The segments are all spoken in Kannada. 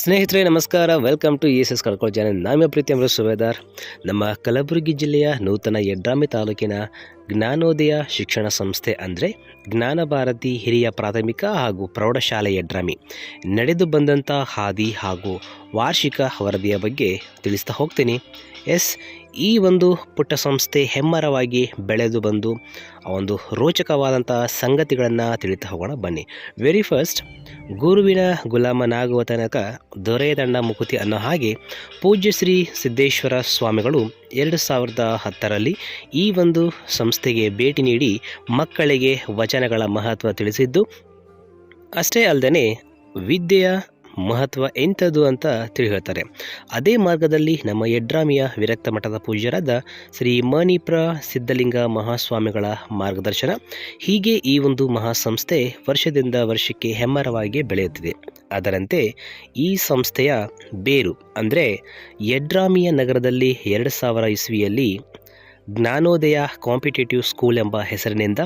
ಸ್ನೇಹಿತರೆ, ನಮಸ್ಕಾರ. Welcome to E S S ಕಳ್ಕೊಳ್ಳೋ ಚಾನಲ್ ನಾಮ ಪ್ರೀತಿ ಅಮೃತ್ ಸುಬೇದಾರ್. ನಮ್ಮ ಕಲಬುರಗಿ ಜಿಲ್ಲೆಯ ನೂತನ ಯಡ್ರಾಮಿ ತಾಲೂಕಿನ ಜ್ಞಾನೋದಯ ಶಿಕ್ಷಣ ಸಂಸ್ಥೆ ಅಂದರೆ ಜ್ಞಾನ ಭಾರತಿ ಹಿರಿಯ ಪ್ರಾಥಮಿಕ ಹಾಗೂ ಪ್ರೌಢಶಾಲೆ ಯಡ್ರಾಮಿ ನಡೆದು ಬಂದಂಥ ಹಾದಿ ಹಾಗೂ ವಾರ್ಷಿಕ ವರದಿಯ ಬಗ್ಗೆ ತಿಳಿಸ್ತಾ ಹೋಗ್ತೀನಿ. ಎಸ್ ಈ ಒಂದು ಪುಟ್ಟ ಸಂಸ್ಥೆ ಹೆಮ್ಮರವಾಗಿ ಬೆಳೆದು ಬಂದು ಆ ಒಂದು ರೋಚಕವಾದಂಥ ಸಂಗತಿಗಳನ್ನು ತಿಳಿತಾ ಹೋಗೋಣ. ಬನ್ನಿ. ವೆರಿ ಫಸ್ಟ್ ಗುರುವಿನ ಗುಲಾಮನಾಗುವ ತನಕ ದೊರೆಯದಂಡ ಮುಕುತಿ ಅನ್ನೋ ಹಾಗೆ ಪೂಜ್ಯ ಶ್ರೀ ಸಿದ್ದೇಶ್ವರ ಸ್ವಾಮಿಗಳು ಎರಡು ಸಾವಿರದ ಹತ್ತರಲ್ಲಿ ಈ ಒಂದು ಸಂಸ್ಥೆಗೆ ಭೇಟಿ ನೀಡಿ ಮಕ್ಕಳಿಗೆ ವಚನಗಳ ಮಹತ್ವ ತಿಳಿಸಿದ್ದು. ಅಷ್ಟೇ ಅಲ್ಲದೆ ವಿದ್ಯೆಯ ಮಹತ್ವ ಎಂಥದ್ದು ಅಂತ ತಿಳಿ ಹೇಳ್ತಾರೆ ಅದೇ ಮಾರ್ಗದಲ್ಲಿ ನಮ್ಮ ಯಡ್ರಾಮಿಯ ವಿರಕ್ತ ಮಠದ ಪೂಜ್ಯರಾದ ಶ್ರೀ ಮಣಿಪ್ರ ಸಿದ್ಧಲಿಂಗ ಮಹಾಸ್ವಾಮಿಗಳ ಮಾರ್ಗದರ್ಶನ ಹೀಗೆ ಈ ಒಂದು ಮಹಾಸಂಸ್ಥೆ ವರ್ಷದಿಂದ ವರ್ಷಕ್ಕೆ ಹೆಮ್ಮರವಾಗಿ ಬೆಳೆಯುತ್ತಿದೆ. ಅದರಂತೆ ಈ ಸಂಸ್ಥೆಯ ಬೇರು ಅಂದರೆ ಯಡ್ರಾಮಿಯ ನಗರದಲ್ಲಿ ಎರಡು ಸಾವಿರ ಇಸ್ವಿಯಲ್ಲಿ ಜ್ಞಾನೋದಯ ಕಾಂಪಿಟೇಟಿವ್ ಸ್ಕೂಲ್ ಎಂಬ ಹೆಸರಿನಿಂದ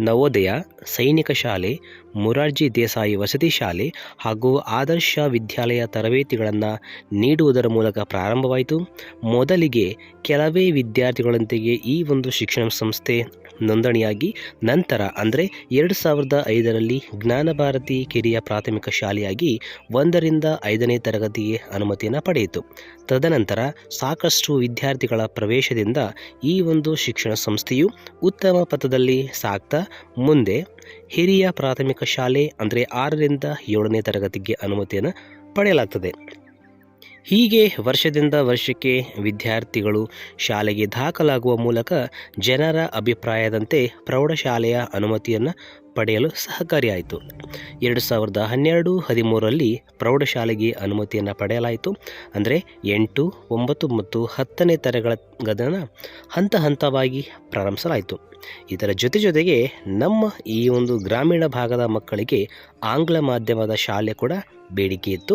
ನವೋದಯ ಸೈನಿಕ ಶಾಲೆ, ಮುರಾರ್ಜಿ ದೇಸಾಯಿ ವಸತಿ ಶಾಲೆ ಹಾಗೂ ಆದರ್ಶ ವಿದ್ಯಾಲಯ ತರಬೇತಿಗಳನ್ನು ನೀಡುವುದರ ಮೂಲಕ ಪ್ರಾರಂಭವಾಯಿತು. ಮೊದಲಿಗೆ ಕೆಲವೇ ವಿದ್ಯಾರ್ಥಿಗಳೊಂದಿಗೆ ಈ ಒಂದು ಶಿಕ್ಷಣ ಸಂಸ್ಥೆ ನೋಂದಣಿಯಾಗಿ, ನಂತರ ಅಂದರೆ ಎರಡು ಸಾವಿರದ ಐದರಲ್ಲಿ ಜ್ಞಾನಭಾರತಿ ಕಿರಿಯ ಪ್ರಾಥಮಿಕ ಶಾಲೆಯಾಗಿ ಒಂದರಿಂದ ಐದನೇ ತರಗತಿಗೆ ಅನುಮತಿಯನ್ನು ಪಡೆಯಿತು. ತದನಂತರ ಸಾಕಷ್ಟು ವಿದ್ಯಾರ್ಥಿಗಳ ಪ್ರವೇಶದಿಂದ ಈ ಒಂದು ಶಿಕ್ಷಣ ಸಂಸ್ಥೆಯು ಉತ್ತಮ ಪಥದಲ್ಲಿ ಸಾಗ್ತಾ ಮುಂದೆ ಹಿರಿಯ ಪ್ರಾಥಮಿಕ ಶಾಲೆ ಅಂದರೆ ಆರರಿಂದ ಏಳನೇ ತರಗತಿಗೆ ಅನುಮತಿಯನ್ನು ಪಡೆಯಲಾಗ್ತದೆ. ಹೀಗೆ ವರ್ಷದಿಂದ ವರ್ಷಕ್ಕೆ ವಿದ್ಯಾರ್ಥಿಗಳು ಶಾಲೆಗೆ ದಾಖಲಾಗುವ ಮೂಲಕ ಜನರ ಅಭಿಪ್ರಾಯದಂತೆ ಪ್ರೌಢಶಾಲೆಯ ಅನುಮತಿಯನ್ನು ಪಡೆಯಲು ಸಹಕಾರಿಯಾಯಿತು. ಎರಡು ಸಾವಿರದ ಹನ್ನೆರಡು ಹದಿಮೂರರಲ್ಲಿ ಪ್ರೌಢಶಾಲೆಗೆ ಅನುಮತಿಯನ್ನು ಪಡೆಯಲಾಯಿತು. ಅಂದರೆ ಎಂಟು, ಒಂಬತ್ತು ಮತ್ತು ಹತ್ತನೇ ತರಗತಿಗಳನ್ನು ಹಂತ ಹಂತವಾಗಿ ಪ್ರಾರಂಭಿಸಲಾಯಿತು. ಇದರ ಜೊತೆ ಜೊತೆಗೆ ನಮ್ಮ ಈ ಒಂದು ಗ್ರಾಮೀಣ ಭಾಗದ ಮಕ್ಕಳಿಗೆ ಆಂಗ್ಲ ಮಾಧ್ಯಮದ ಶಾಲೆ ಕೂಡ ಬೇಡಿಕೆ ಇತ್ತು.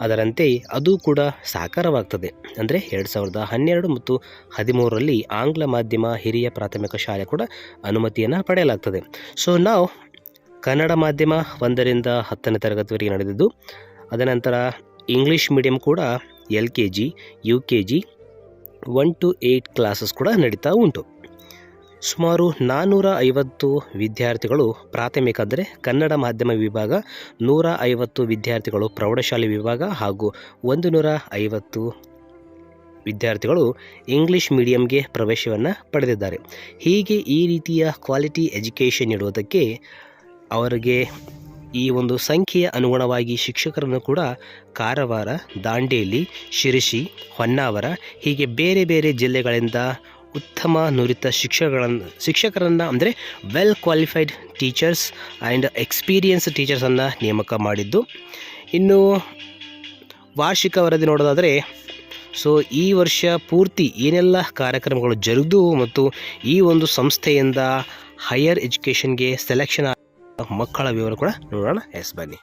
ಅದರಂತೆ ಅದು ಕೂಡ ಸಾಕಾರವಾಗ್ತದೆ. ಅಂದರೆ ಎರಡು ಸಾವಿರದ ಹನ್ನೆರಡು ಮತ್ತು ಹದಿಮೂರರಲ್ಲಿ ಆಂಗ್ಲ ಮಾಧ್ಯಮ ಹಿರಿಯ ಪ್ರಾಥಮಿಕ ಶಾಲೆ ಕೂಡ ಅನುಮತಿಯನ್ನು ಪಡೆಯಲಾಗ್ತದೆ. ಸೊ ನಾವು ಕನ್ನಡ ಮಾಧ್ಯಮ ಒಂದರಿಂದ ಹತ್ತನೇ ತರಗತಿವರೆಗೆ ನಡೆದಿದ್ದು ಅದನಂತರ ಇಂಗ್ಲೀಷ್ ಮೀಡಿಯಂ ಕೂಡ L K G, U K G one to eight classes ಕೂಡ ನಡೀತಾ ಉಂಟು. ಸುಮಾರು ನಾನ್ನೂರ ಐವತ್ತು ವಿದ್ಯಾರ್ಥಿಗಳು ಪ್ರಾಥಮಿಕ ಅಂದರೆ ಕನ್ನಡ ಮಾಧ್ಯಮ ವಿಭಾಗ, ನೂರ ಐವತ್ತು ವಿದ್ಯಾರ್ಥಿಗಳು ಪ್ರೌಢಶಾಲೆ ವಿಭಾಗ ಹಾಗೂ ಒಂದು ನೂರ ಐವತ್ತು ವಿದ್ಯಾರ್ಥಿಗಳು ಇಂಗ್ಲೀಷ್ ಮೀಡಿಯಂಗೆ ಪ್ರವೇಶವನ್ನು ಪಡೆದಿದ್ದಾರೆ. ಹೀಗೆ ಈ ರೀತಿಯ ಕ್ವಾಲಿಟಿ ಎಜುಕೇಷನ್ ನೀಡುವುದಕ್ಕೆ ಅವರಿಗೆ ಈ ಒಂದು ಸಂಖ್ಯೆಯ ಅನುಗುಣವಾಗಿ ಶಿಕ್ಷಕರನ್ನು ಕೂಡ ಕಾರವಾರ, ದಾಂಡೇಲಿ, ಶಿರಸಿ, ಹೊನ್ನಾವರ ಹೀಗೆ ಬೇರೆ ಬೇರೆ ಜಿಲ್ಲೆಗಳಿಂದ ಉತ್ತಮ ನುರಿತ ಶಿಕ್ಷಕಗಳನ್ನು ಶಿಕ್ಷಕರನ್ನು ಅಂದರೆ well qualified teachers and experience ಟೀಚರ್ಸನ್ನು ನೇಮಕ ಮಾಡಿದ್ದು. ಇನ್ನು ವಾರ್ಷಿಕ ವರದಿ ನೋಡೋದಾದರೆ ಸೊ ಈ ವರ್ಷ ಪೂರ್ತಿ ಏನೆಲ್ಲ ಕಾರ್ಯಕ್ರಮಗಳು ಜರುಗಿದು ಮತ್ತು ಈ ಒಂದು ಸಂಸ್ಥೆಯಿಂದ ಹೈಯರ್ ಎಜುಕೇಷನ್ಗೆ ಸೆಲೆಕ್ಷನ್ ಮಕ್ಕಳ ವಿವರ ಕೂಡ ನೋಡೋಣ, ಎಸ್ ಬನ್ನಿ.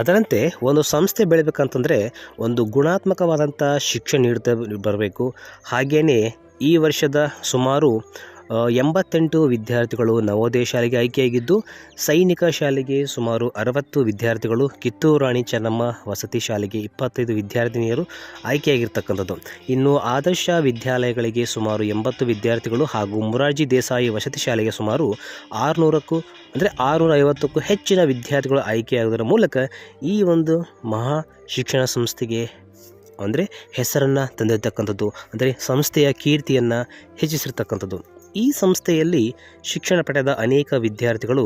ಅದರಂತೆ ಒಂದು ಸಂಸ್ಥೆ ಬೆಳಿಬೇಕಂತಂದರೆ ಒಂದು ಗುಣಾತ್ಮಕವಾದಂಥ ಶಿಕ್ಷಣ ನೀಡ್ತಾ ಬರಬೇಕು. ಹಾಗೆಯೇ ಈ ವರ್ಷದ ಸುಮಾರು ಎಂಬತ್ತೆಂಟು ವಿದ್ಯಾರ್ಥಿಗಳು ನವೋದಯ ಶಾಲೆಗೆ ಆಯ್ಕೆಯಾಗಿದ್ದು, ಸೈನಿಕ ಶಾಲೆಗೆ ಸುಮಾರು ಅರವತ್ತು ವಿದ್ಯಾರ್ಥಿಗಳು ಕಿತ್ತೂರು ರಾಣಿ ಚೆನ್ನಮ್ಮ ವಸತಿ ಶಾಲೆಗೆ ಇಪ್ಪತ್ತೈದು ವಿದ್ಯಾರ್ಥಿನಿಯರು ಆಯ್ಕೆಯಾಗಿರ್ತಕ್ಕಂಥದ್ದು. ಇನ್ನು ಆದರ್ಶ ವಿದ್ಯಾಲಯಗಳಿಗೆ ಸುಮಾರು ಎಂಬತ್ತು ವಿದ್ಯಾರ್ಥಿಗಳು ಹಾಗೂ ಮುರಾರ್ಜಿ ದೇಸಾಯಿ ವಸತಿ ಶಾಲೆಗೆ ಸುಮಾರು ಆರುನೂರಕ್ಕೂ, ಅಂದರೆ ಆರುನೂರ ಐವತ್ತಕ್ಕೂ ಹೆಚ್ಚಿನ ವಿದ್ಯಾರ್ಥಿಗಳು ಆಯ್ಕೆಯಾಗುವುದರ ಮೂಲಕ ಈ ಒಂದು ಮಹಾ ಶಿಕ್ಷಣ ಸಂಸ್ಥೆಗೆ ಅಂದರೆ ಹೆಸರನ್ನು ತಂದಿರತಕ್ಕಂಥದ್ದು, ಅಂದರೆ ಸಂಸ್ಥೆಯ ಕೀರ್ತಿಯನ್ನು ಹೆಚ್ಚಿಸಿರ್ತಕ್ಕಂಥದ್ದು. ಈ ಸಂಸ್ಥೆಯಲ್ಲಿ ಶಿಕ್ಷಣ ಪಡೆದ ಅನೇಕ ವಿದ್ಯಾರ್ಥಿಗಳು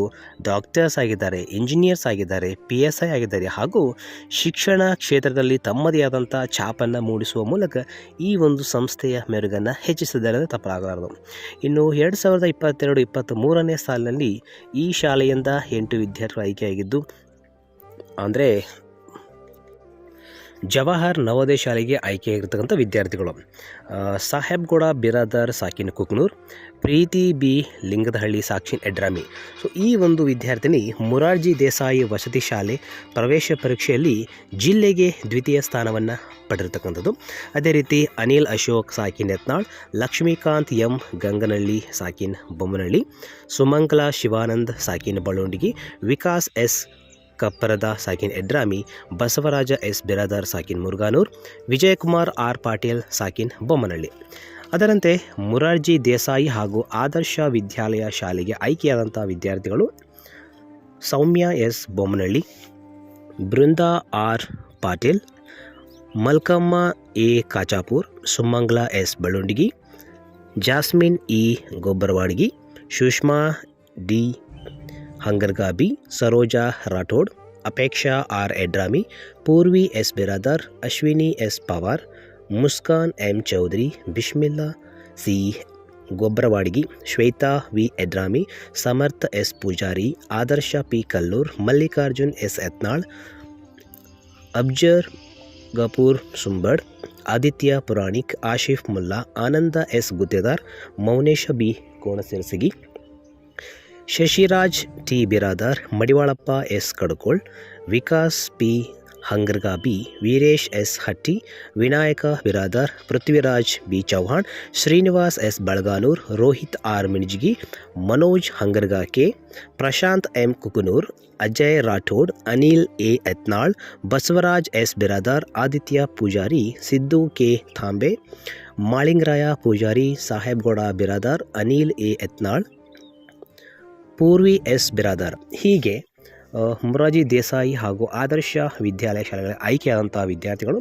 ಡಾಕ್ಟರ್ಸ್ ಆಗಿದ್ದಾರೆ ಇಂಜಿನಿಯರ್ಸ್ ಆಗಿದ್ದಾರೆ ಪಿ ಎಸ್ ಐ ಆಗಿದ್ದಾರೆ ಹಾಗೂ ಶಿಕ್ಷಣ ಕ್ಷೇತ್ರದಲ್ಲಿ ತಮ್ಮದೇ ಆದಂಥ ಛಾಪನ್ನು ಮೂಡಿಸುವ ಮೂಲಕ ಈ ಒಂದು ಸಂಸ್ಥೆಯ ಮೆರುಗನ್ನು ಹೆಚ್ಚಿಸಿದ್ದಾರೆ ಅಂದರೆ ತಪ್ಪಾಗಲಾರದು ಇನ್ನು ಎರಡು ಸಾವಿರದ ಇಪ್ಪತ್ತೆರಡು ಇಪ್ಪತ್ತ್ ಮೂರನೇ ಸಾಲಿನಲ್ಲಿ ಈ ಶಾಲೆಯಿಂದ ಎಂಟು ವಿದ್ಯಾರ್ಥಿಗಳು ಆಯ್ಕೆಯಾಗಿದ್ದು, ಅಂದರೆ ಜವಾಹರ್ ನವೋದಯ ಶಾಲೆಗೆ ಆಯ್ಕೆಯಾಗಿರ್ತಕ್ಕಂಥ ವಿದ್ಯಾರ್ಥಿಗಳು. ಸಾಹೇಬ್ಗೌಡ, ಬಿರಾದರ್, ಸಾಕಿನ್ ಕುಕ್ನೂರ್, ಪ್ರೀತಿ ಬಿ, ಲಿಂಗದಹಳ್ಳಿ, ಸಾಕ್ಷಿನ್ ಎಡ್ರಾಮಿ. ಸೊ ಈ ಒಂದು ವಿದ್ಯಾರ್ಥಿನಿ ಮುರಾರ್ಜಿ ದೇಸಾಯಿ ವಸತಿ ಶಾಲೆ ಪ್ರವೇಶ ಪರೀಕ್ಷೆಯಲ್ಲಿ ಜಿಲ್ಲೆಗೆ ದ್ವಿತೀಯ ಸ್ಥಾನವನ್ನು ಪಡೆದಿರ್ತಕ್ಕಂಥದ್ದು. ಅದೇ ರೀತಿ ಅನಿಲ್ ಅಶೋಕ್, ಸಾಕಿನ್ ಯತ್ನಾಳ್, ಲಕ್ಷ್ಮೀಕಾಂತ್ ಎಂ, ಗಂಗನಹಳ್ಳಿ, ಸಾಕಿನ್ ಬೊಮ್ಮನಹಳ್ಳಿ ಸುಮಂಕಲಾ ಶಿವಾನಂದ್, ಸಾಕಿನ್ ಬಳ್ಳೊಂಡಿಗೆ, ವಿಕಾಸ್ ಎಸ್ ಕಪ್ಪರದ, ಸಾಕಿನ್ ಎಡ್ರಾಮಿ, ಬಸವರಾಜ ಎಸ್. ಬಿರಾದಾರ್, ಸಾಕಿನ್ ಮುರುಗಾನೂರ್ ವಿಜಯಕುಮಾರ್ ಆರ್. ಪಾಟೀಲ್, ಸಾಕಿನ್ ಬೊಮ್ಮನಹಳ್ಳಿ ಅದರಂತೆ ಮುರಾರ್ಜಿ ದೇಸಾಯಿ ಹಾಗೂ ಆದರ್ಶ ವಿದ್ಯಾಲಯ ಶಾಲೆಗೆ ಆಯ್ಕೆಯಾದಂಥ ವಿದ್ಯಾರ್ಥಿಗಳು Soumya S. Bommanahalli Brinda R. Patil, Malkamma A. Kachapur, Sumangala S. Ballundagi, Jasmine E. Gobbarwadagi, Sushma D. Hangargabi Saroja Rathod, Apeksha R Yadrami, Purvi S Biradar, Ashwini S Pawar, Muskan M Chaudhary, Bismillah C Gobbarwadagi Shweta V Yedrami, Samarth S Pujari, Adarsh P Kallur, Mallikarjun S Yatnal Abzar Gafoor Sumbad, Aditya Puranik, Asif Mulla, Anand S Guttedar, Mounesh B Konasirasagi. Shashiraj, T. Biradar, Madivalappa, S. Kadakol, Vikas, P. Hangargabi Veeresh, S. Hatti, Vinayaka Biradar, Prithviraj B. Chauhan, Srinivas S. Balaganur, Rohit R. Minjagi, Manoj Hangarga K. Prashant M. Kukunur, Ajay Rathod, Anil A. Yatnal, Basavaraj S. Biradar, Aditya Pujari, Siddu K. Thambe, Malingaraya Pujari, Sahebgouda Biradar, Anil A. Yatnal Purvi S Biradar. ಹೀಗೆ ಹುಮರಾಜಿ ದೇಸಾಯಿ ಹಾಗೂ ಆದರ್ಶ ವಿದ್ಯಾಲಯ ಶಾಲೆಗಳ ಆಯ್ಕೆಯಾದಂಥ ವಿದ್ಯಾರ್ಥಿಗಳು,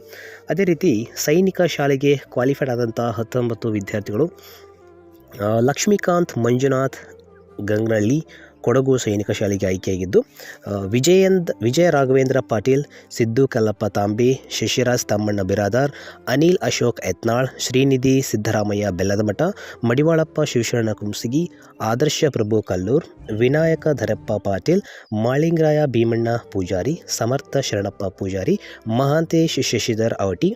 ಅದೇ ರೀತಿ ಸೈನಿಕ ಶಾಲೆಗೆ ಕ್ವಾಲಿಫೈಡ್ ಆದಂಥ ಹತ್ತೊಂಬತ್ತು ವಿದ್ಯಾರ್ಥಿಗಳು ಲಕ್ಷ್ಮೀಕಾಂತ್ ಮಂಜುನಾಥ್ ಗಂಗನಹಳ್ಳಿ ಕೊಡಗು ಸೈನಿಕ ಶಾಲೆಗೆ ಆಯ್ಕೆಯಾಗಿದ್ದು ವಿಜಯಂದ್, ವಿಜಯ ರಾಘವೇಂದ್ರ ಪಾಟೀಲ್, ಸಿದ್ದು ಕಲ್ಲಪ್ಪ ತಾಂಬಿ, ಶಶಿರಾಜ್ ತಮ್ಮಣ್ಣ ಬಿರಾದಾರ್, ಅನಿಲ್ ಅಶೋಕ್ ಯತ್ನಾಳ್, ಶ್ರೀನಿಧಿ ಸಿದ್ದರಾಮಯ್ಯ ಬೆಲ್ಲದಮಠ, ಮಡಿವಾಳಪ್ಪ ಶಿವಶರಣ ಕುಂಸಿಗಿ, ಆದರ್ಶ ಪ್ರಭು ಕಲ್ಲೂರ್, ವಿನಾಯಕ ಧರಪ್ಪ ಪಾಟೀಲ್, ಮಾಳಿಂಗರಾಯ ಭೀಮಣ್ಣ ಪೂಜಾರಿ, ಸಮರ್ಥ ಶರಣಪ್ಪ ಪೂಜಾರಿ, ಮಹಾಂತೇಶ್ ಶಶಿಧರ್ ಅವಟಿ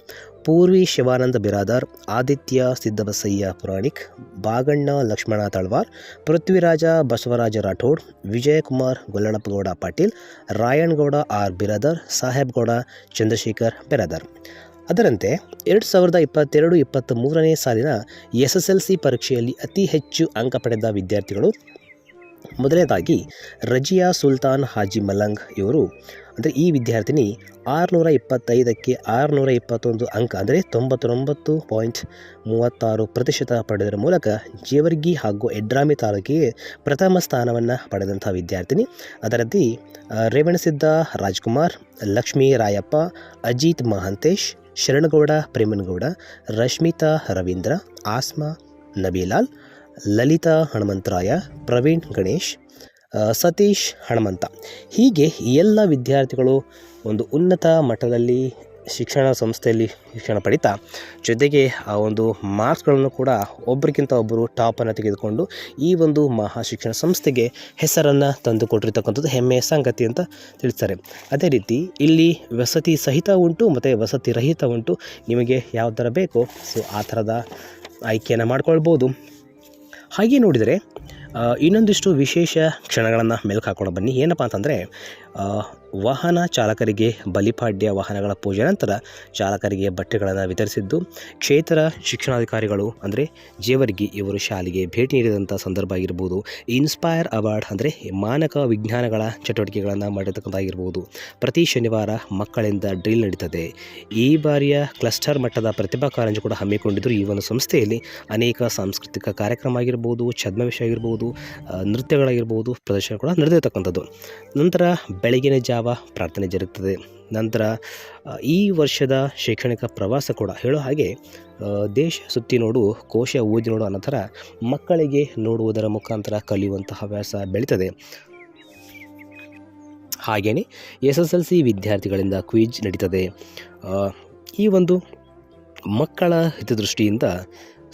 ಪೂರ್ವಿ ಶಿವಾನಂದ ಬಿರಾದಾರ್, ಆದಿತ್ಯ ಸಿದ್ದಬಸಯ್ಯ ಪುರಾಣಿಕ್, ಬಾಗಣ್ಣ ಲಕ್ಷ್ಮಣ ತಳ್ವಾರ್, ಪೃಥ್ವಿರಾಜ ಬಸವರಾಜ ರಾಠೋಡ್, ವಿಜಯಕುಮಾರ್ ಗೊಲ್ಲಣಪ್ಪಗೌಡ ಪಾಟೀಲ್, ರಾಯಣ್ಗೌಡ ಆರ್ ಬಿರಾದಾರ್, ಸಾಹೇಬ್ಗೌಡ ಚಂದ್ರಶೇಖರ್ ಬಿರಾದಾರ್. ಅದರಂತೆ ಎರಡು ಸಾವಿರದ ಇಪ್ಪತ್ತೆರಡು ಇಪ್ಪತ್ತ್ ಮೂರನೇ ಸಾಲಿನ ಎಸ್ ಎಸ್ ಎಲ್ ಸಿ ಪರೀಕ್ಷೆಯಲ್ಲಿ ಅತಿ ಹೆಚ್ಚು ಅಂಕ ಪಡೆದ ವಿದ್ಯಾರ್ಥಿಗಳು ಮೊದಲನೇದಾಗಿ ರಜಿಯಾ ಸುಲ್ತಾನ್ ಹಾಜಿ ಮಲಂಗ್ ಇವರು, ಅಂದರೆ ಈ ವಿದ್ಯಾರ್ಥಿನಿ ಆರುನೂರ ಇಪ್ಪತ್ತೈದಕ್ಕೆ ಆರುನೂರ ಇಪ್ಪತ್ತೊಂದು ಅಂಕ, ಅಂದರೆ ತೊಂಬತ್ತೊಂಬತ್ತು ಪಾಯಿಂಟ್ ಮೂವತ್ತಾರು ಪ್ರತಿಶತ ಪಡೆದರ ಮೂಲಕ ಜೇವರ್ಗಿ ಹಾಗೂ ಎಡ್ರಾಮಿ ತಾಲೂಕಿಗೆ ಪ್ರಥಮ ಸ್ಥಾನವನ್ನು ಪಡೆದಂಥ ವಿದ್ಯಾರ್ಥಿನಿ. ಅದರಲ್ಲಿ ರೇವಣಸಿದ್ದ ರಾಜ್ಕುಮಾರ್, ಲಕ್ಷ್ಮೀ ರಾಯಪ್ಪ, ಅಜಿತ್ ಮಹಾಂತೇಶ್, ಶರಣಗೌಡ, ಪ್ರೇಮನ್ಗೌಡ, ರಶ್ಮಿತಾ ರವೀಂದ್ರ, ಆಸ್ಮಾ ನಬೀಲಾಲ್ ಲಲಿತಾ ಹನುಮಂತರಾಯ, ಪ್ರವೀಣ್ ಗಣೇಶ್ ಸತೀಶ್ ಹನುಮಂತ. ಹೀಗೆ ಎಲ್ಲ ವಿದ್ಯಾರ್ಥಿಗಳು ಒಂದು ಉನ್ನತ ಮಟ್ಟದಲ್ಲಿ ಶಿಕ್ಷಣ ಸಂಸ್ಥೆಯಲ್ಲಿ ಶಿಕ್ಷಣ ಪಡಿತಾ, ಜೊತೆಗೆ ಆ ಒಂದು ಮಾರ್ಕ್ಸ್ಗಳನ್ನು ಕೂಡ ಒಬ್ಬರಿಗಿಂತ ಒಬ್ಬರು ಟಾಪನ್ನು ತೆಗೆದುಕೊಂಡು ಈ ಒಂದು ಮಹಾ ಶಿಕ್ಷಣ ಸಂಸ್ಥೆಗೆ ಹೆಸರನ್ನು ತಂದುಕೊಟ್ಟಿರ್ತಕ್ಕಂಥದ್ದು ಹೆಮ್ಮೆಯ ಸಂಗತಿ ಅಂತ ತಿಳಿಸ್ತಾರೆ. ಅದೇ ರೀತಿ ಇಲ್ಲಿ ವಸತಿ ಸಹಿತ ಉಂಟು, ಮತ್ತು ವಸತಿ ರಹಿತ ಉಂಟು. ನಿಮಗೆ ಯಾವ ಥರ ಬೇಕೋ, ಸೊ ಆ ಥರದ ಆಯ್ಕೆಯನ್ನು ಮಾಡ್ಕೊಳ್ಬೋದು. ಹಾಗೆ ನೋಡಿದರೆ ಇನ್ನೊಂದಿಷ್ಟು ವಿಶೇಷ ಕ್ಷಣಗಳನ್ನು ಮೆಲುಕು ಹಾಕೊಂಡು ಬನ್ನಿ. ಏನಪ್ಪ ಅಂತಂದರೆ ವಾಹನ ಚಾಲಕರಿಗೆ ಬಲಿಪಾಡ್ಯ ವಾಹನಗಳ ಪೂಜೆ ನಂತರ ಚಾಲಕರಿಗೆ ಬಟ್ಟೆಗಳನ್ನು ವಿತರಿಸಿದ್ದು, ಕ್ಷೇತ್ರ ಶಿಕ್ಷಣಾಧಿಕಾರಿಗಳು, ಅಂದರೆ ಜೇವರ್ಗಿ ಇವರು ಶಾಲೆಗೆ ಭೇಟಿ ನೀಡಿದಂಥ ಸಂದರ್ಭ ಆಗಿರ್ಬೋದು, ಇನ್ಸ್ಪೈರ್ ಅವಾರ್ಡ್, ಅಂದರೆ ಮಾನಕ ವಿಜ್ಞಾನಗಳ ಚಟುವಟಿಕೆಗಳನ್ನು ಮಾಡಿರ್ತಕ್ಕಂಥಾಗಿರ್ಬೋದು ಪ್ರತಿ ಶನಿವಾರ ಮಕ್ಕಳಿಂದ ಡ್ರಿಲ್ ನಡೀತದೆ. ಈ ಬಾರಿಯ ಕ್ಲಸ್ಟರ್ ಮಟ್ಟದ ಪ್ರತಿಭಾ ಕಾರಂಜಿ ಕೂಡ ಹಮ್ಮಿಕೊಂಡಿದ್ದರು ಈ ಒಂದು ಸಂಸ್ಥೆಯಲ್ಲಿ. ಅನೇಕ ಸಾಂಸ್ಕೃತಿಕ ಕಾರ್ಯಕ್ರಮ ಆಗಿರ್ಬೋದು ಛದ್ಮವೇಶ ಆಗಿರ್ಬೋದು ನೃತ್ಯಗಳಾಗಿರ್ಬೋದು, ಪ್ರದರ್ಶನ ಕೂಡ ನಡೆದಿರ್ತಕ್ಕಂಥದ್ದು. ನಂತರ ಬೆಳಗಿನ ಜಾವ ಪ್ರಾರ್ಥನೆ ಜರುಗುತ್ತದೆ ನಂತರ ಈ ವರ್ಷದ ಶೈಕ್ಷಣಿಕ ಪ್ರವಾಸ ಕೂಡ ಹೇಳೋ ಹಾಗೆ ದೇಶ ಸುತ್ತಿ ನೋಡು, ಕೋಶ ಓದಿ ನೋಡು ಅನ್ನೋ ಥರ ಮಕ್ಕಳಿಗೆ ನೋಡುವುದರ ಮುಖಾಂತರ ಕಲಿಯುವಂತಹ ಹವ್ಯಾಸ ಬೆಳೀತದೆ. ಹಾಗೆಯೇ ಎಸ್ ಎಸ್ ಎಲ್ ಸಿ ವಿದ್ಯಾರ್ಥಿಗಳಿಂದ ಕ್ವಿಜ್ ನಡೀತದೆ. ಈ ಒಂದು ಮಕ್ಕಳ ಹಿತದೃಷ್ಟಿಯಿಂದ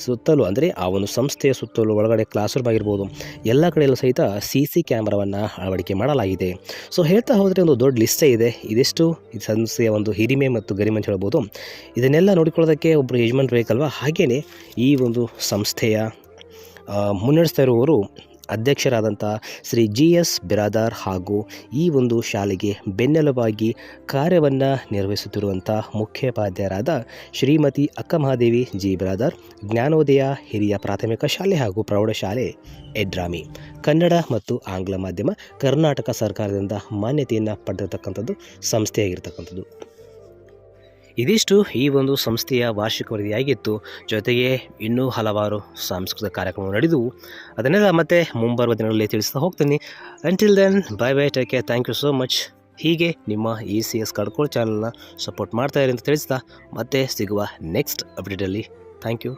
ಸುತ್ತಲೂ ಅಂದರೆ ಆ ಒಂದು ಸಂಸ್ಥೆಯ ಸುತ್ತಲೂ ಒಳಗಡೆ ಕ್ಲಾಸ್ ರೂಮ್ ಆಗಿರ್ಬೋದು, ಎಲ್ಲ ಕಡೆಯಲ್ಲೂ ಸಹಿತ ಸಿ ಸಿ ಕ್ಯಾಮ್ರಾವನ್ನು ಅಳವಡಿಕೆ ಮಾಡಲಾಗಿದೆ. ಸೊ ಹೇಳ್ತಾ ಹೋದರೆ ಒಂದು ದೊಡ್ಡ ಲಿಸ್ಟೇ ಇದೆ. ಇದೆಷ್ಟು ಈ ಸಂಸ್ಥೆಯ ಒಂದು ಹಿರಿಮೆ ಮತ್ತು ಗರಿಮೆ ಅಂತ ಹೇಳ್ಬೋದು. ಇದನ್ನೆಲ್ಲ ನೋಡಿಕೊಳ್ಳೋದಕ್ಕೆ ಒಬ್ಬರು ಯಜಮಾನ್ ಬೇಕಲ್ವ? ಹಾಗೆಯೇ ಈ ಒಂದು ಸಂಸ್ಥೆಯ ಮುನ್ನಡೆಸ್ತಾ ಇರುವವರು ಅಧ್ಯಕ್ಷರಾದಂಥ ಶ್ರೀ ಜಿ ಎಸ್ ಬಿರಾದಾರ್ ಹಾಗೂ ಈ ಒಂದು ಶಾಲೆಗೆ ಬೆನ್ನೆಲುಬಾಗಿ ಕಾರ್ಯವನ್ನು ನಿರ್ವಹಿಸುತ್ತಿರುವಂಥ ಮುಖ್ಯೋಪಾಧ್ಯಾಯರಾದ ಶ್ರೀಮತಿ ಅಕ್ಕಮಹಾದೇವಿ ಜಿ ಬಿರಾದಾರ್, ಜ್ಞಾನೋದಯ ಹಿರಿಯ ಪ್ರಾಥಮಿಕ ಶಾಲೆ ಹಾಗೂ ಪ್ರೌಢಶಾಲೆ ಎಡ್ರಾಮಿ, ಕನ್ನಡ ಮತ್ತು ಆಂಗ್ಲ ಮಾಧ್ಯಮ ಕರ್ನಾಟಕ ಸರ್ಕಾರದಿಂದ ಮಾನ್ಯತೆಯನ್ನು ಪಡೆದಿರತಕ್ಕಂಥದ್ದು ಸಂಸ್ಥೆಯಾಗಿರ್ತಕ್ಕಂಥದ್ದು. ಇದಿಷ್ಟು ಈ ಒಂದು ಸಂಸ್ಥೆಯ ವಾರ್ಷಿಕ ವರದಿಯಾಗಿತ್ತು. ಜೊತೆಗೆ ಇನ್ನೂ ಹಲವಾರು ಸಾಂಸ್ಕೃತಿಕ ಕಾರ್ಯಕ್ರಮಗಳು ನಡೆದವು ಅದನ್ನೆಲ್ಲ ಮತ್ತೆ ಮುಂಬರುವ ದಿನಗಳಲ್ಲಿ ತಿಳಿಸ್ತಾ ಹೋಗ್ತೀನಿ. Until then bye bye take care thank you so much ಹೀಗೆ ನಿಮ್ಮ ಇ ಸಿ ಎಸ್ ಕಡ್ಕೋಳ್ ಚಾನಲ್ನ ಸಪೋರ್ಟ್ ಮಾಡ್ತಾ ಇರಿ ಅಂತ ತಿಳಿಸ್ತಾ, ಮತ್ತೆ ಸಿಗುವ ನೆಕ್ಸ್ಟ್ ಅಪ್ಡೇಟಲ್ಲಿ ಥ್ಯಾಂಕ್ ಯು